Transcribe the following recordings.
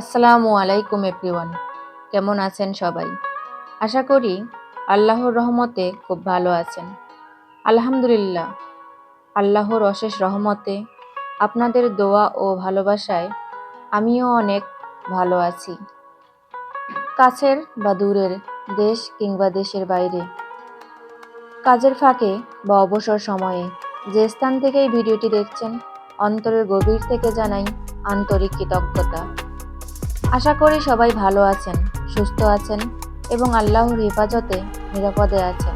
আসসালামু আলাইকুম এভরিওয়ান। কেমন আছেন সবাই? আশা করি আল্লাহর রহমতে খুব ভালো আছেন। আলহামদুলিল্লাহ, আল্লাহর অশেষ রহমতে আপনাদের দোয়া ও ভালোবাসায় আমিও অনেক ভালো আছি। কাছের বা দূরের দেশ কিংবা দেশের বাইরে, কাজের ফাঁকে বা অবসর সময়ে যে স্থান থেকেই ভিডিওটি দেখছেন, অন্তরের গভীর থেকে জানাই আন্তরিক কৃতজ্ঞতা। আশা করি সবাই ভালো আছেন, সুস্থ আছেন এবং আল্লাহর হেফাজতে নিরাপদে আছেন।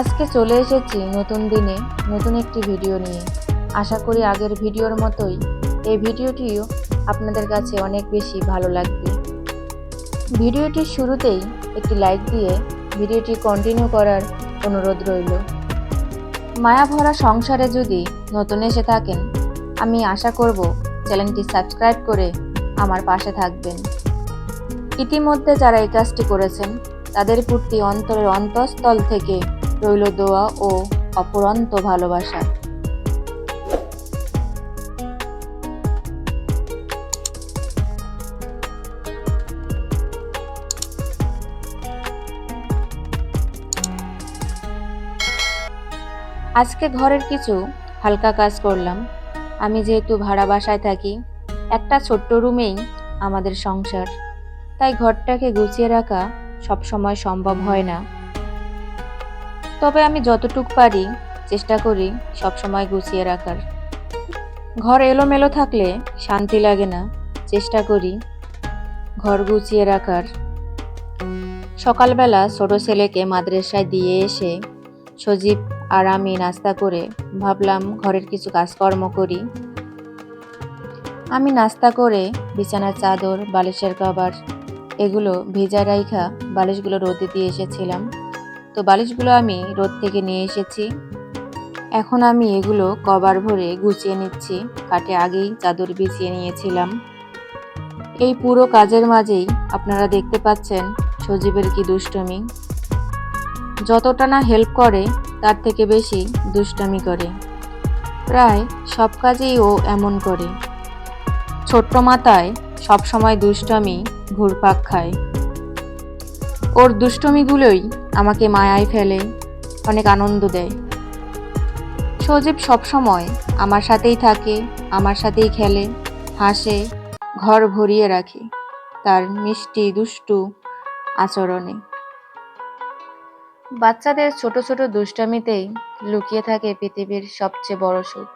আজকে চলে এসেছি নতুন দিনে নতুন একটি ভিডিও নিয়ে। আশা করি আগের ভিডিওর মতোই এই ভিডিওটিও আপনাদের কাছে অনেক বেশি ভালো লাগবে। ভিডিওটির শুরুতেই একটি লাইক দিয়ে ভিডিওটি কন্টিনিউ করার অনুরোধ রইল। মায়া ভরা সংসারে যদি নতুন এসে থাকেন, আমি আশা করব চ্যানেলটি সাবস্ক্রাইব করে আমার পাশে থাকবেন। ইতিমধ্যে যারা এই কাজটি করেছেন, তাদের প্রতি অন্তরের অন্তঃস্থল থেকে রইল দোয়া ও অপরন্ত ভালোবাসা। আজকে ঘরের কিছু হালকা কাজ করলাম। আমি যেহেতু ভাড়া বাসায় থাকি একটা ছোট্ট রুমেই আমাদের সংসার। তাই ঘরটাকে গুছিয়ে রাখা সবসময় সম্ভব হয় না। তবে আমি যতটুক পারি চেষ্টা করি সবসময় গুছিয়ে রাখার। ঘর এলোমেলো থাকলে শান্তি লাগে না, চেষ্টা করি ঘর গুছিয়ে রাখার। সকালবেলা ছোট ছেলেকে মাদ্রাসায় দিয়ে এসে সজীব আর আমি নাস্তা করে ভাবলাম ঘরের কিছু কাজকর্ম করি। আমি নাস্তা করে, বিছানার চাদর, বালিশের কভার, এগুলো ভেজা রাইখা বালিশগুলো রোদে দিয়ে এসেছিলাম। তো বালিশগুলো আমি রোদ থেকে নিয়ে এসেছি। এখন আমি এগুলো কভার ভরে গুছিয়ে নিচ্ছি কাটে আগেই চাদর বিছিয়ে নিয়েছিলাম। এই পুরো কাজের মাঝেই আপনারা দেখতে পাচ্ছেন সজীবের কি দুষ্টমি। যতটা না হেল্প করে, তার থেকে বেশি দুষ্টামি করে। প্রায় সব কাজেই ও এমন করে। ছোট্ট মাথায় সবসময় দুষ্টমি ঘুরপাক খায়। ওর দুষ্টমিগুলোই আমাকে মায়ায় ফেলে, অনেক আনন্দ দেয়। সজীব সবসময় আমার সাথেই থাকে, আমার সাথেই খেলে, হাসে, ঘর ভরিয়ে রাখে তার মিষ্টি, দুষ্টু আচরণে। বাচ্চাদের ছোট ছোট দুষ্টামিতেই লুকিয়ে থাকে পৃথিবীর সবচেয়ে বড় সুখ।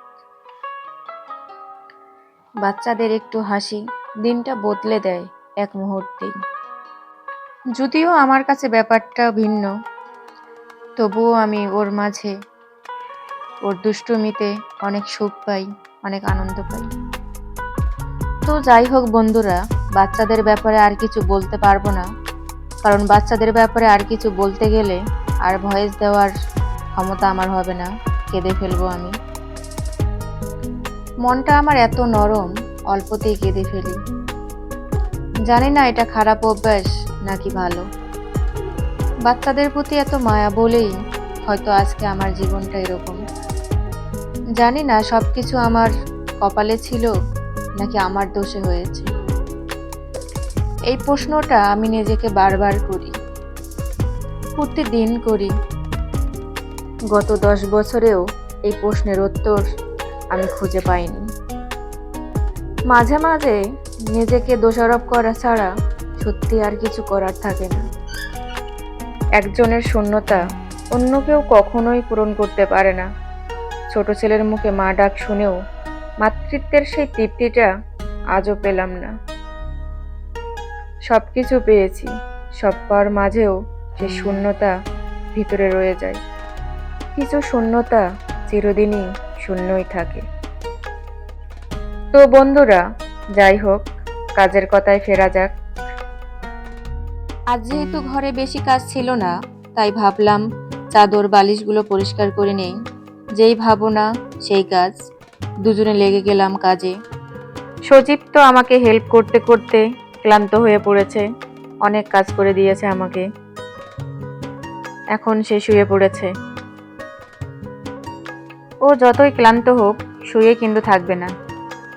বাচ্চাদের একটু হাসি, দিনটা বদলে দেয় এক মুহূর্তেই। যদিও আমার কাছে ব্যাপারটা ভিন্ন, তবুও আমি ওর মাঝে, ওর দুষ্টুমিতে অনেক সুখ পাই, অনেক আনন্দ পাই। তো যাই হোক বন্ধুরা, বাচ্চাদের ব্যাপারে আর কিছু বলতে পারব না, কারণ বাচ্চাদের ব্যাপারে আর কিছু বলতে গেলে আর ভয়েস দেওয়ার ক্ষমতা আমার হবে না, কেঁদে ফেলব আমি। মনটা আমার এত নরম, অল্পতেই কেঁদে ফেলি। জানি না এটা খারাপ অভ্যাস নাকি ভালো। বাচ্চাদের প্রতি এত মায়া বলেই হয়তো আজকে আমার জীবনটা এরকম। জানি না সব কিছু আমার কপালে ছিল নাকি আমার দোষে হয়েছে। এই প্রশ্নটা আমি নিজেকে বারবার করি। প্রতিদিন করি। গত দশ বছরেও এই প্রশ্নের উত্তর আমি খুঁজে পাইনি। মাঝে মাঝে নিজেকে দোষারোপ করা ছাড়া সত্যি আর কিছু করার থাকে না। একজনের শূন্যতা অন্য কেউ কখনোই পূরণ করতে পারে না। ছোট ছেলের মুখে মা ডাক শুনেও মাতৃত্বের সেই তৃপ্তিটা আজও পেলাম না। সব কিছু পেয়েছি, সব মাঝেও সে শূন্যতা ভিতরে রয়ে যায়। কিছু শূন্যতা চিরদিনই শূন্যই থাকে। তো বন্ধুরা যাই হোক কাজের কথায় ফেরা যাক। আজ যেহেতু ঘরে বেশি কাজ ছিল না তাই ভাবলাম চাদর বালিশগুলো পরিষ্কার করে নেই। যেই ভাবনা সেই কাজ। দুজনে লেগে গেলাম কাজে। সজীব তো আমাকে হেল্প করতে করতে ক্লান্ত হয়ে পড়েছে। অনেক কাজ করে দিয়েছে আমাকে। এখন সে শুয়ে পড়েছে। ও যতই ক্লান্ত হোক শুয়ে কিন্তু থাকবে না।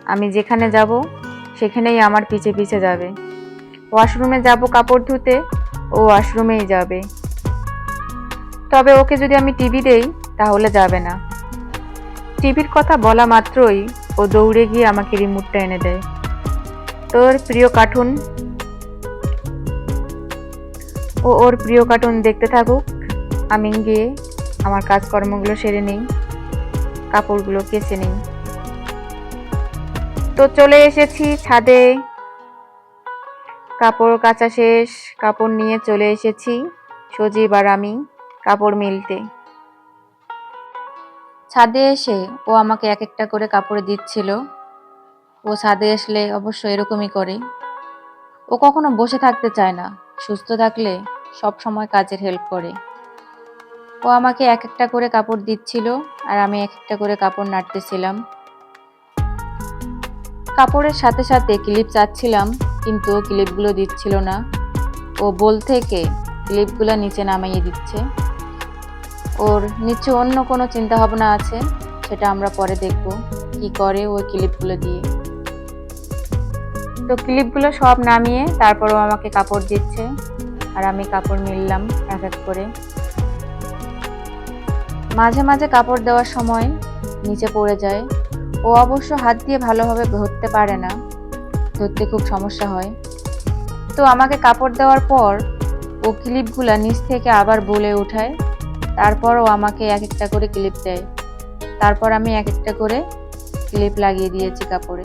আমি যেখানে যাব, সেখানেই আমার পিছে পিছে যাবে। ওয়াশরুমে যাব কাপড় ধুতে, ও ওয়াশরুমেই যাবে। তবে ওকে যদি আমি টিভি দেই, তাহলে যাবে না। টিভির কথা বলা মাত্রই ও দৌড়ে গিয়ে আমাকে রিমোটটা এনে দেয়। তোর প্রিয় কার্টুন? ও ওর প্রিয় কার্টুন দেখতে থাকুক। আমি গিয়ে আমার কাজকর্মগুলো সেরে নিই, কাপড়গুলো কেচে নিই। তো চলে এসেছি ছাদে। কাপড় কাচা শেষ, কাপড় নিয়ে চলে এসেছি সজীব আর আমি কাপড় মিলতে। ছাদে এসে ও আমাকে এক একটা করে কাপড় দিচ্ছিল। ও ছাদে আসলে অবশ্য এরকমই করে। ও কখনো বসে থাকতে চায় না, সুস্থ থাকলে সব সময় কাজের হেল্প করে। ও আমাকে এক একটা করে কাপড় দিচ্ছিল আর আমি এক একটা করে কাপড় নাড়তেছিলাম। কাপড়ের সাথে সাথে ক্লিপ চাচ্ছিলাম, কিন্তু ক্লিপগুলো দিচ্ছিল না। ও বল থেকে ক্লিপগুলো নিচে নামাইয়ে দিচ্ছে। ওর নিচে অন্য কোনো চিন্তা ভাবনা আছে? সেটা আমরা পরে দেখব কি করে ওই ক্লিপগুলো দিয়ে। তো ক্লিপগুলো সব নামিয়ে তারপরও আমাকে কাপড় দিচ্ছে আর আমি কাপড় মিললাম এক এক করে। মাঝে মাঝে কাপড় দেওয়ার সময় নিচে পড়ে যায়। ও অবশ্য হাত দিয়ে ভালোভাবে ধরতে পারে না। ধরতে খুব সমস্যা হয়। তো আমাকে কাপড় দেওয়ার পর ও ক্লিপগুলো নিচ থেকে আবার বলে ওঠায় তারপর ও আমাকে এক একটা করে ক্লিপ দেয়। তারপর আমি এক একটা করে ক্লিপ লাগিয়ে দিয়েছি কাপড়ে।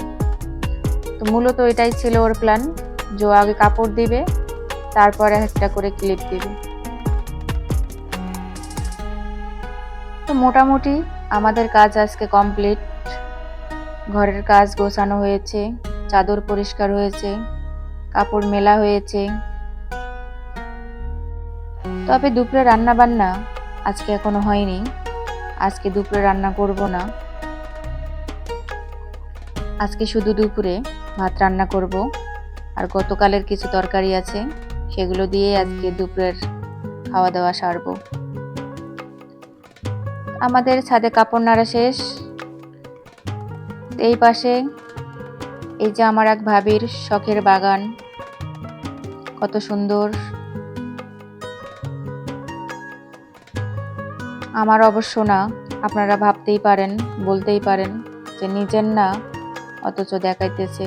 তো মূলত এটাই ছিল ওর প্ল্যান। যে আগে কাপড় দিবে, তারপর এক একটা করে ক্লিপ দিবে। তো মোটামুটি আমাদের কাজ আজকে কমপ্লিট। ঘরের কাজ গোছানো হয়েছে, চাদর পরিষ্কার হয়েছে, কাপড় মেলা হয়েছে। তবে দুপুরে রান্না বান্না আজকে এখনও হয়নি। আজকে দুপুরে রান্না করব না। আজকে শুধু দুপুরে ভাত রান্না করব। আর গতকালের কিছু তরকারি আছে, সেগুলো দিয়ে আজকে দুপুরের খাওয়া দাওয়া সারবো। আমাদের ছাদে কাপড় নাড়া শেষ। এই পাশে, এই যে আমার এক ভাবির শখের বাগান, কত সুন্দর। আমার অবশ্য না, আপনারা ভাবতেই পারেন, বলতেই পারেন যে নিজের না, অথচ দেখাইতেছে।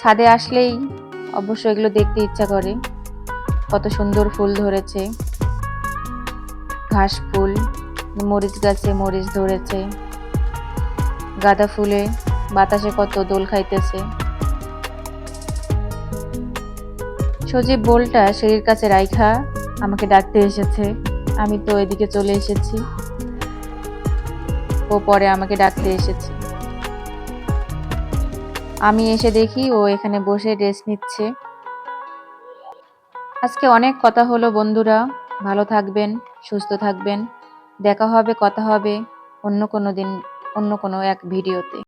ছাদে আসলেই অবশ্য এগুলো দেখতে ইচ্ছা করে, কত সুন্দর ফুল ধরেছে। ঘাস ফুল, মরিচ গাছে মরিচ ধরেছে। গাঁদা ফুলে বাতাসে কত দোল খাইতেছে। সজীব বোলটা সিঁড়ির কাছে রাইখা আমাকে ডাকতে এসেছে। আমি তো এদিকে চলে এসেছি। ও পরে আমাকে ডাকতে এসেছে। আমি এসে দেখি ও এখানে বসে রেস্ট নিচ্ছে। আজকে অনেক কথা হলো বন্ধুরা। ভালো থাকবেন, সুস্থ থাকবেন। দেখা হবে, কথা হবে অন্য কোনো দিন। অন্য কোনো এক ভিডিওতে।